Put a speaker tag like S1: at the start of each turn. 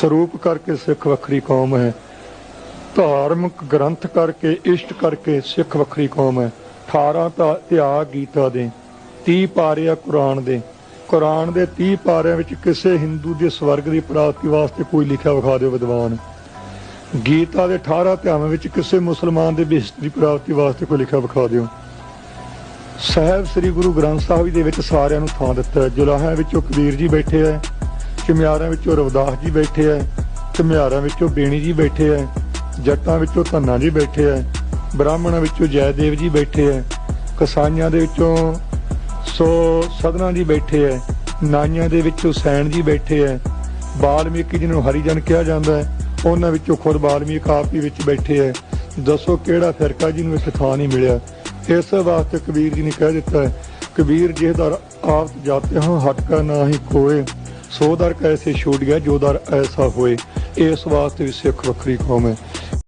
S1: ਸਰੂਪ ਕਰਕੇ ਸਿੱਖ ਵੱਖਰੀ ਕੌਮ ਹੈ। ਧਾਰਮਿਕ ਗ੍ਰੰਥ ਕਰਕੇ, ਇਸ਼ਟ ਕਰਕੇ ਸਿੱਖ ਵੱਖਰੀ ਕੌਮ ਹੈ। 18 ਤਾਂ ਤਿਆਗ ਗੀਤਾ ਦੇ 30 ਪਾਰੇ ਆ ਕੁਰਾਨ ਦੇ। ਕੁਰਾਨ ਦੇ 30 ਪਾਰਿਆਂ ਵਿੱਚ ਕਿਸੇ ਹਿੰਦੂ ਦੇ ਸਵਰਗ ਦੀ ਪ੍ਰਾਪਤੀ ਵਾਸਤੇ ਕੋਈ ਲਿਖਿਆ ਵਿਖਾ ਦਿਓ ਵਿਦਵਾਨ। ਗੀਤਾ ਦੇ 18 ਅਧਿਆਵਾਂ ਵਿੱਚ ਕਿਸੇ ਮੁਸਲਮਾਨ ਦੇ ਬਿਹਸ਼ਤ ਦੀ ਪ੍ਰਾਪਤੀ ਵਾਸਤੇ ਕੋਈ ਲਿਖਿਆ ਵਿਖਾ ਦਿਓ। ਸਾਹਿਬ ਸ੍ਰੀ ਗੁਰੂ ਗ੍ਰੰਥ ਸਾਹਿਬ ਜੀ ਦੇ ਵਿੱਚ ਸਾਰਿਆਂ ਨੂੰ ਥਾਂ ਦਿੱਤਾ ਹੈ। ਜੁਲਾਹਿਆਂ ਵਿੱਚੋਂ ਕਬੀਰ ਜੀ ਬੈਠੇ ਹੈ। ਚਮਿਆਰਾਂ ਵਿੱਚੋਂ ਰਵਦਾਸ ਜੀ ਬੈਠੇ ਹੈ ਘੁਮਿਆਰਾਂ ਵਿੱਚੋਂ ਬੇਣੀ ਜੀ ਬੈਠੇ ਹੈ ਜੱਟਾਂ ਵਿੱਚੋਂ ਧੰਨਾ ਜੀ ਬੈਠੇ ਹੈ ਬ੍ਰਾਹਮਣਾਂ ਵਿੱਚੋਂ ਜੈਦੇਵ ਜੀ ਬੈਠੇ ਹੈ ਕਸਾਈਆਂ ਦੇ ਵਿੱਚੋਂ ਸੋ ਸਦਨਾ ਜੀ ਬੈਠੇ ਹੈ ਨਾਈਆਂ ਦੇ ਵਿੱਚੋਂ ਸੈਣ ਜੀ ਬੈਠੇ ਹੈ ਬਾਲਮੀਕੀ ਜਿਹਨੂੰ ਹਰੀਜਨ ਕਿਹਾ ਜਾਂਦਾ ਹੈ ਉਹਨਾਂ ਵਿੱਚੋਂ ਖੁਦ ਬਾਲਮੀਕ ਆਪ ਹੀ ਵਿੱਚ ਬੈਠੇ ਹੈ ਦੱਸੋ ਕਿਹੜਾ ਫਿਰਕਾ ਜਿਹਨੂੰ ਇੱਥੇ ਥਾਂ ਨਹੀਂ ਮਿਲਿਆ? ਇਸ ਵਾਸਤੇ ਕਬੀਰ ਜੀ ਨੇ ਕਹਿ ਦਿੱਤਾ ਹੈ ਕਬੀਰ ਜਿਹ ਦਰ ਆਪ ਜਾਤੇ ਹਾਂ ਹਟਕਾ ਨਾ ਹੀ ਕੋਏ ਸੋ ਦਰ ਕੈਸੇ ਛੂਟ ਗਿਆ, ਜੋ ਦਰ ਐਸਾ ਹੋਏ। ਇਸ ਵਾਸਤੇ ਵੀ ਸਿੱਖ ਵੱਖਰੀ ਕੌਮ ਹੈ।